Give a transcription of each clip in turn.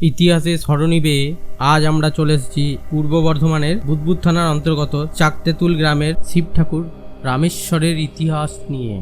ইতিহাসে স্মরণী বেয়ে আজ আমরা চলে এসেছি পূর্ব বর্ধমানের বুদবুদ থানার অন্তর্গত চাকতেতুল গ্রামের শিব ঠাকুর রামেশ্বরের ইতিহাস নিয়ে।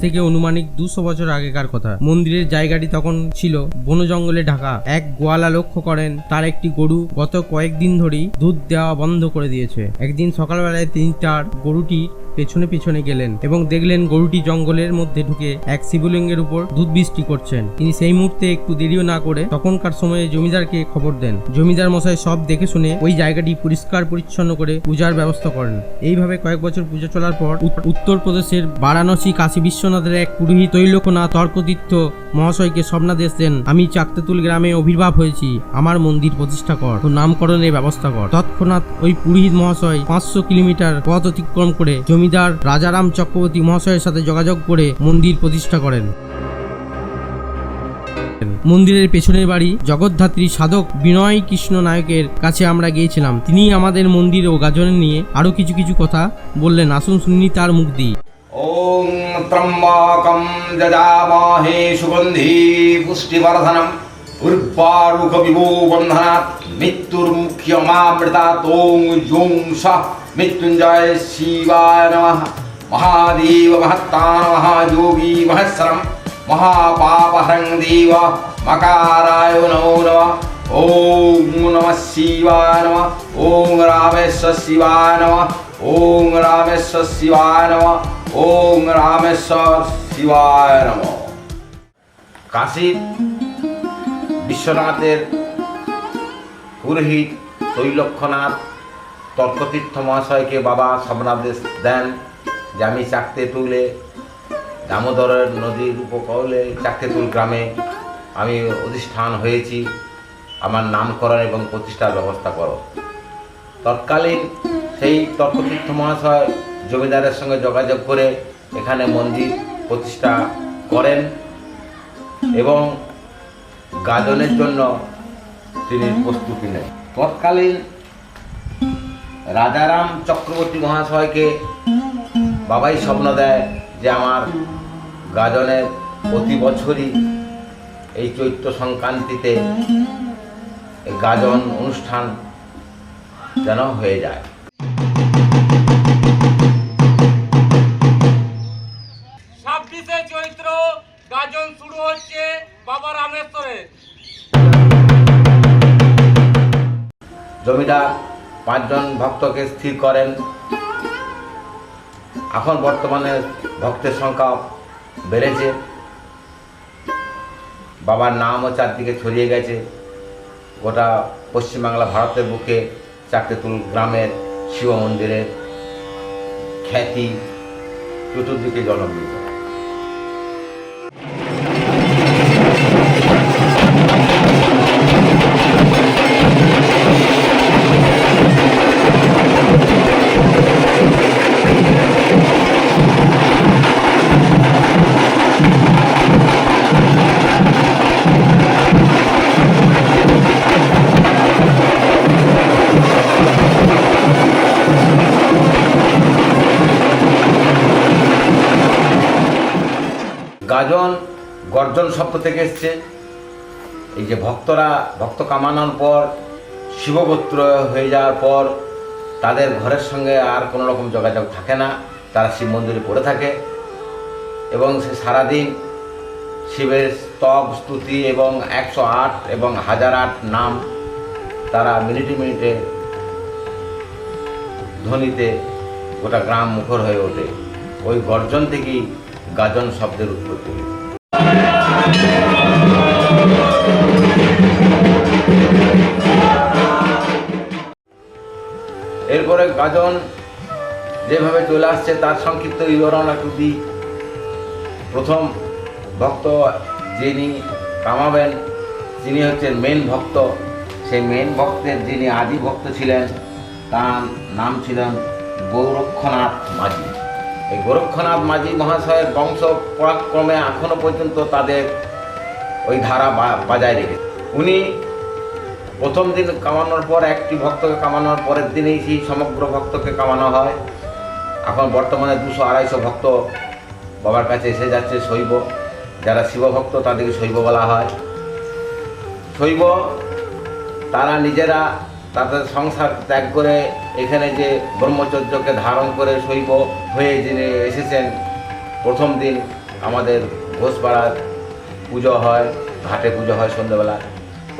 থেকে অনুমানিক দুশো বছর আগেকার কথা। মন্দিরের জায়গাটি তখন ছিল বন জঙ্গলে ঢাকা। এক গোয়ালা লক্ষ্য করেন, তার একটি গরু গত কয়েকদিন ধরেই দুধ দেওয়া বন্ধ করে দিয়েছে। একদিন সকালবেলায় তিনি তার গরুটি পেছনে পেছনে গেলেন এবং দেখলেন গরুটি জঙ্গলের মধ্যে ঢুকে এক শিবলিঙ্গের উপর দুধ বৃষ্টি করছেন। তিনি সেই মুহূর্তে একটু দেরিও না করে তখনকার সময়ে জমিদারকে খবর দেন। জমিদার মশাই সব দেখে শুনে ওই জায়গাটি পরিষ্কার পরিচ্ছন্ন করে পূজার ব্যবস্থা করেন। এইভাবে কয়েক বছর পূজা চলার পর উত- উত্তরপ্রদেশের বারাণসী কাশী বিশ্বনাথের এক পুরোহিত তৈলকনাথ তর্কতীর্থ মহাশয়কে স্বপ্নাদেশ দেন আমি চাকতেতুল গ্রামে আবির্ভাব হয়েছি। আমার মন্দির প্রতিষ্ঠা কর। ও নামকরণের ব্যবস্থা কর। তৎক্ষণাৎ ওই পুরোহিত মহাশয় পাঁচশো কিলোমিটার পথ অতিক্রম করে জমিদার রাজারাম চক্রবর্তী মহাশয়ের সাথে যোগাযোগ করে মন্দির প্রতিষ্ঠা করেন। মন্দিরের পেছনের বাড়ি জগদ্ধাত্রী সাধক বিনয় কৃষ্ণ নায়কের কাছে আমরা গিয়েছিলাম। তিনি আমাদের মন্দির ও গাজন নিয়ে আরও কিছু কিছু কথা বললেন। আসুন শুনি তার মুখ দিয়ে। ॐ त्र्यम्बकं ददामहे सुगन्धि पुष्टिवर्धनम् उर्वारुकविभो बन्धनात् मृत्युर्मुख्यमामृतात् ॐ जुं सः मृत्युञ्जय शिवाय नमः महादेव महत्ता नमः योगी महस्रं महापापहरं देव मकाराय नमो नमः ॐ नमः शिवाय नमः ॐ रामेश्वर शिवाय नमः ॐ रामेश्वर शिवाय नमः ওম রামেশ্বর শিবায় নম। কাশীর বিশ্বনাথের পুরোহিত তৈলক্ষনাথ তর্কতীর্থ মহাশয়কে বাবা স্বপ্নাদেশ দেন যে আমি চাকতে তুলে দামোদরের নদীর উপকূলে চাকতেতুল গ্রামে আমি অধিষ্ঠান হয়েছি। আমার নামকরণ এবং প্রতিষ্ঠার ব্যবস্থা করো। তৎকালীন সেই তর্কতীর্থ মহাশয় জমিদারের সঙ্গে যোগাযোগ করে এখানে মন্দির প্রতিষ্ঠা করেন এবং গাজনের জন্য তিনি প্রস্তুতি নেন। তৎকালীন রাজারাম চক্রবর্তী মহাশয়কে বাবাই স্বপ্ন দেয় যে আমার গাজনের প্রতি বছরই এই চৈত্র সংক্রান্তিতে গাজন অনুষ্ঠান যেন হয়ে যায়। বাবা পাঁচজন ভক্তকে স্থির করেন। এখন বর্তমানে ভক্তের সংখ্যা বেড়েছে। বাবার নামও চারদিকে ছড়িয়ে গেছে। গোটা পশ্চিমবাংলা ভারতের বুকে চাকতেতুল গ্রামের শিব মন্দিরের খ্যাতি চতুর্দিকে জনপ্রিয়। গর্জন শব্দ থেকে এসছে। এই যে ভক্তরা, ভক্ত কামানোর পর, শিবগোত্র হয়ে যাওয়ার পর, তাদের ঘরের সঙ্গে আর কোনো রকম যোগাযোগ থাকে না। তারা শিব মন্দিরে পড়ে থাকে এবং সে সারাদিন শিবের স্তব, স্তুতি এবং একশো আট এবং হাজার আট নাম তারা মিনিটে মিনিটে ধ্বনিতে গোটা গ্রাম মুখর হয়ে ওঠে। ওই গর্জন থেকেই গাজন শব্দের উৎপত্তি এরপরে গাজন যেভাবে চলে আসছে, তার সংক্ষিপ্ত বিবরণ একটু দিই। প্রথম ভক্ত যিনি কামাবেন তিনি হচ্ছেন মেন ভক্ত, সেই মেন ভক্তের যিনি আদি ভক্ত ছিলেন, তার নাম ছিলেন গৌরক্ষনাথ মাঝি। এই গোরক্ষনাথ মাঝি মহাশয়ের বংশ পরাক্রমে এখনও পর্যন্ত তাদের ওই ধারা বজায় রেখেছে। উনি প্রথম দিন কামানোর পর, একটি ভক্তকে কামানোর পরের দিনেই সেই সমগ্র ভক্তকে কামানো হয়। এখন বর্তমানে দুশো আড়াইশো ভক্ত বাবার কাছে এসে যাচ্ছে শৈব। যারা শিবভক্ত, তাদেরকে শৈব বলা হয়। শৈব, তারা নিজেরা তাদের সংসার ত্যাগ করে এখানে যে ব্রহ্মচর্যকে ধারণ করে শৈব হয়ে যিনি এসেছেন, প্রথম দিন আমাদের ঘোষপাড়ার পুজো হয়, ঘাটে পুজো হয় সন্ধ্যেবেলা।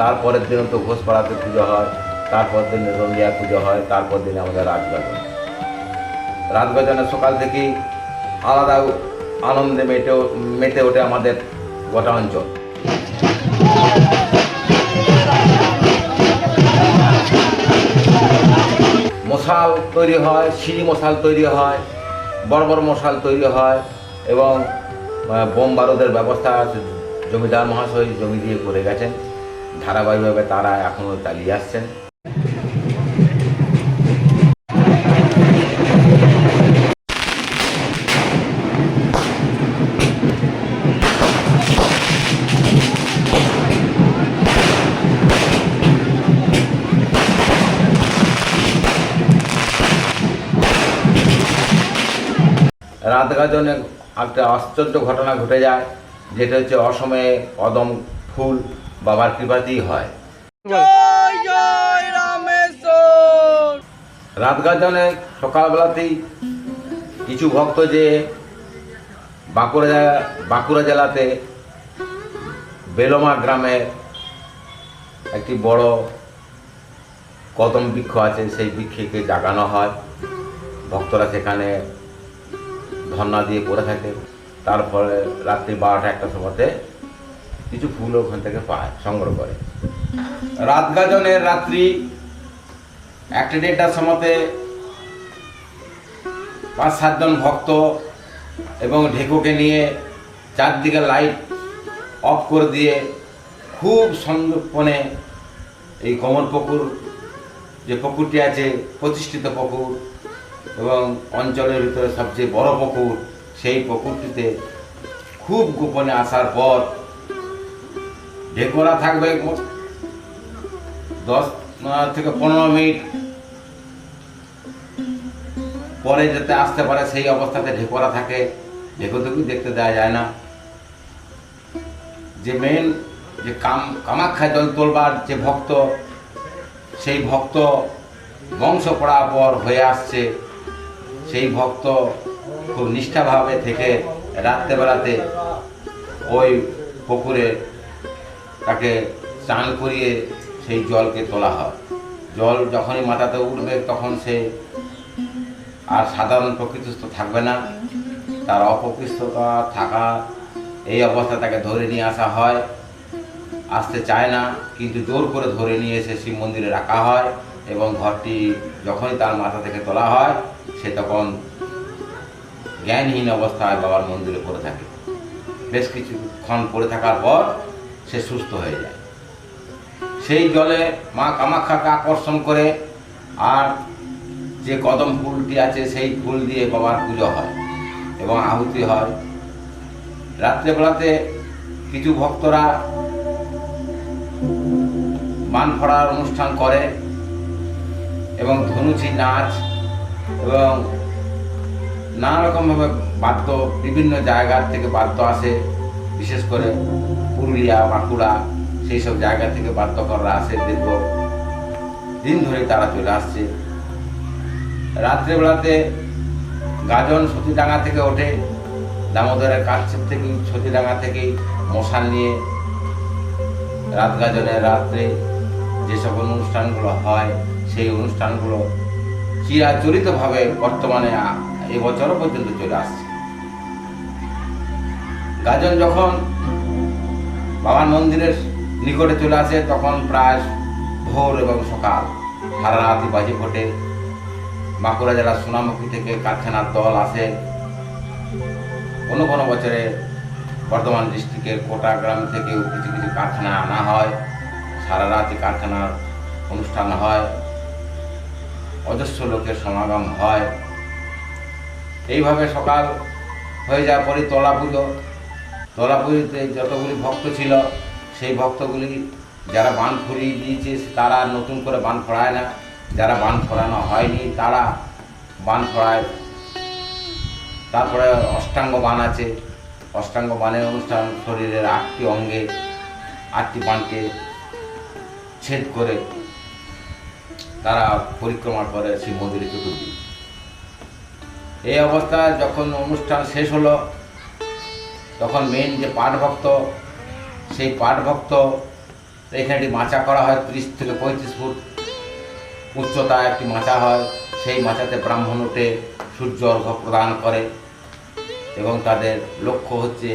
তারপরের দিনও তো ঘোষপাড়াতে পুজো হয়, তারপর দিন রঙ্গিয়া পুজো হয়, তারপর দিন আমাদের রাজগাজন। রাজগাজনে সকাল থেকেই আলাদা আনন্দে মেটে মেতে ওঠে আমাদের গোটা অঞ্চল। মশাল তৈরি হয় সিঁড়ি মশাল তৈরি হয় বড় মশাল তৈরি হয় এবং বোম বারুদের ব্যবস্থা। জমিদার মহাশয় জমি দিয়ে করে গেছেন ধারাবাহিকভাবে তারা এখনও চালিয়ে আসছেন রাত গাজনে একটা আশ্চর্য ঘটনা ঘটে যায় যেটা হচ্ছে অসময়ে কদম ফুল বাবার কৃপাতেই হয়। রাত গাজনে সকালবেলাতেই কিছু ভক্ত যে বাঁকুড়া জেলা- বাঁকুড়া জেলাতে বেলমা গ্রামে একটি বড় কদম বৃক্ষ আছে সেই বৃক্ষকে জাগানো হয়। ভক্তরা সেখানে ধর্না দিয়ে পড়ে থাকে। তারপরে রাত্রি বারোটা একটা সময়তে কিছু ফুল ওখান থেকে পায়, সংগ্রহ করে। রাত গাজনের রাত্রি একটা দেড়টার সময়তে পাঁচ সাতজন ভক্ত এবং ঢেকুকে নিয়ে চারদিকে লাইট অফ করে দিয়ে খুব সন্দর্পণে এই কমল পুকুর যে পুকুরটি আছে, প্রতিষ্ঠিত পুকুর এবং অঞ্চলের ভিতরে সবচেয়ে বড় পুকুর, সেই পুকুরটিতে খুব গোপনে আসার পর ঢেকোরা থাকবে দশ থেকে পনেরো মিনিট পরে যাতে আসতে পারে, সেই অবস্থাতে ঢেকোরা থাকে। ঢেকুটুকু দেখতে দেওয়া যায় না। যে মেন যে কাম, কামাখ্যা জল তোলবার যে ভক্ত, সেই ভক্ত বংশ পর হয়ে আসছে। সেই ভক্ত খুব নিষ্ঠাভাবে থেকে রাত্রেবেলাতে ওই পুকুরে তাকে স্নান করিয়ে সেই জলকে তোলা হয়। জল যখনই মাথাতে উঠবে তখন সে আর সাধারণ প্রকৃতিস্থ থাকবে না। তার অপকৃষ্টতা থাকা এই অবস্থা তাকে ধরে নিয়ে আসা হয়। আসতে চায় না, কিন্তু জোর করে ধরে নিয়ে এসে শিব মন্দিরে রাখা হয়। এবং ঘরটি যখনই তার মাথা থেকে তোলা হয়, সে তখন জ্ঞানহীন অবস্থায় বাবার মন্দিরে পড়ে থাকে। বেশ কিছুক্ষণ পড়ে থাকার পর সে সুস্থ হয়ে যায়। সেই জলে মা কামাখ্যাকে আকর্ষণ করে আর যে কদম ফুলটি আছে, সেই ফুল দিয়ে বাবার পুজো হয় এবং আহুতি হয়। রাত্রেবেলাতে কিছু ভক্তরা মান ফড়ার অনুষ্ঠান করে। এবং ধনুচি, নাচ এবং নানা রকমভাবে বাদ্য বিভিন্ন জায়গার থেকে বাদ্য আসে, বিশেষ করে পুরুলিয়া, বাঁকুড়া সেই সব জায়গা থেকে বাদ্যকররা আসে দীর্ঘ দিন ধরে তারা চলে আসছে। রাত্রেবেলাতে গাজন সতীডাঙ্গা থেকে ওঠে, দামোদরের কাছের থেকে সতীডাঙ্গা থেকেই মশাল নিয়ে রাত গাজনের রাত্রে যে সকল অনুষ্ঠানগুলো হয় সেই অনুষ্ঠানগুলো চিরাচরিতভাবে বর্তমানে এবছরও পর্যন্ত চলে আসছে। গাজন যখন বাবার মন্দিরের নিকটে চলে আসে, তখন প্রায় ভোর এবং সকাল সারা রাতই বাজি ফোটে। বাঁকুড়া জেলার সোনামুখী থেকে কারখানার দল আসে। কোনো কোনো বছরে বর্ধমান ডিস্ট্রিক্টের কোটা গ্রাম থেকেও কিছু কিছু কারখানা আনা হয়। সারা রাতই কারখানার অনুষ্ঠান হয়। অজস্র লোকের সমাগম হয়। এইভাবে সকাল হয়ে যাওয়ার পরে তলা পুজো। তলা পুজোতে যতগুলি ভক্ত ছিল, সেই ভক্তগুলি যারা বান ফরিয়ে দিয়েছে, তারা নতুন করে বান ফড়ায় না। যারা বান ফড়ানো হয়নি, তারা বান ফড়ায়। তারপরে অষ্টাঙ্গ বান আছে। অষ্টাঙ্গ বানের অনুষ্ঠান শরীরের আটটি অঙ্গে, আটটি বানকে ছেদ করে তারা পরিক্রমা করে শিব মন্দিরে চতুর্দিক। এই অবস্থায় যখন অনুষ্ঠান শেষ হলো, তখন মেন যে পাঠ ভক্ত সেই পাঠ ভক্ত এখানে একটি মাচা করা হয়, ত্রিশ থেকে পঁয়ত্রিশ ফুট উচ্চতা একটি মাচা হয়। সেই মাচাতে ব্রাহ্মণ উঠে সূর্য অর্ঘ্য প্রদান করে এবং তাদের লক্ষ্য হচ্ছে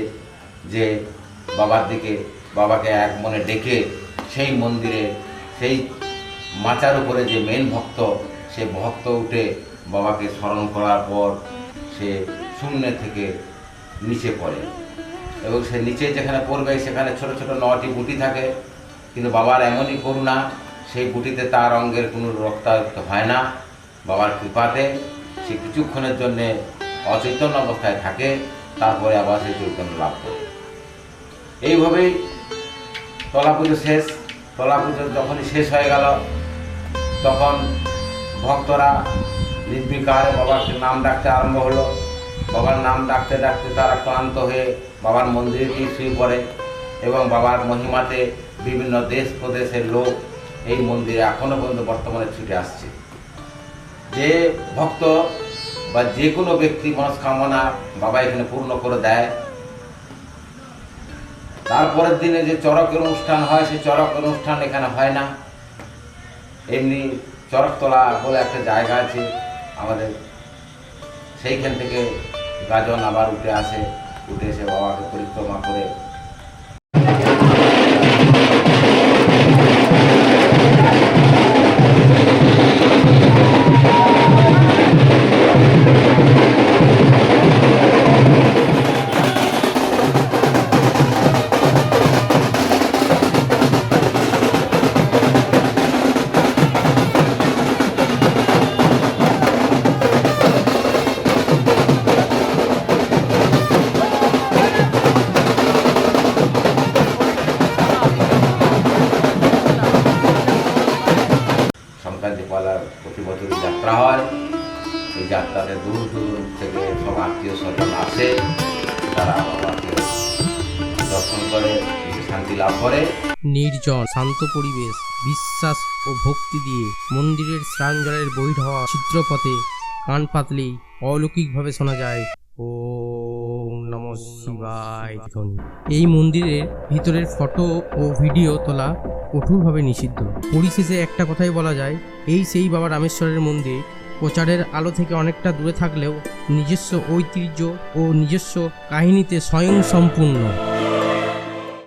যে বাবার দিকে, বাবাকে এক মনে ডেকে সেই মন্দিরে, সেই মাচার উপরে যে মেন ভক্ত, সে ভক্ত উঠে বাবাকে স্মরণ করার পর সে শূন্য থেকে নিচে পড়ে। এবং সে নিচে যেখানে পড়বে, সেখানে ছোট ছোট নটি বুটি থাকে। কিন্তু বাবার এমনই করুণা, সেই বুটিতে তার অঙ্গের কোনো রক্তায়ক্ত হয় না। বাবার কৃপাতে সে কিছুক্ষণের জন্যে অচৈতন্য অবস্থায় থাকে, তারপরে আবার সে চৈতন্য লাভ করে। এইভাবেই তলা পুজো শেষ। তলা পুজো যখনই শেষ হয়ে গেল তখন ভক্তরা নির্বিকারে বাবার নাম ডাকতে আরম্ভ হলো। বাবার নাম ডাকতে ডাকতে তারা ক্লান্ত হয়ে বাবার মন্দিরে গিয়ে শুয়ে পড়ে এবং বাবার মহিমাতে বিভিন্ন দেশ প্রদেশের লোক এই মন্দিরে এখনও পর্যন্ত বর্তমানে ছুটে আসছে। যে ভক্ত বা যে কোনো ব্যক্তি মনস্কামনা বাবা এখানে পূর্ণ করে দেয়। তারপরের দিনে যে চরকের অনুষ্ঠান হয়, সেই চরক অনুষ্ঠান এখানে হয় না। এমনি চরকতলা বলে একটা জায়গা আছে, আমাদের সেইখান থেকে গাজন আবার উঠে আসে, উঠে এসে বাবাকে পরিক্রমা করে লাভ করে নির্জন, শান্ত পরিবেশ, বিশ্বাস ও ভক্তি দিয়ে মন্দিরের স্নান বহির হওয়া ছিদ্রপথে কান পাতলেই অলৌকিকভাবে শোনা যায়। ও নম শিবায়। এই মন্দিরের ভিতরের ফটো ও ভিডিও তোলা কঠোরভাবে নিষিদ্ধ। পরিশেষে একটা কথাই বলা যায়, এই সেই বাবা রামেশ্বরের মন্দির। প্রচারের আলো থেকে অনেকটা দূরে থাকলেও নিজস্ব ঐতিহ্য ও নিজস্ব কাহিনীতে স্বয়ং সম্পূর্ণ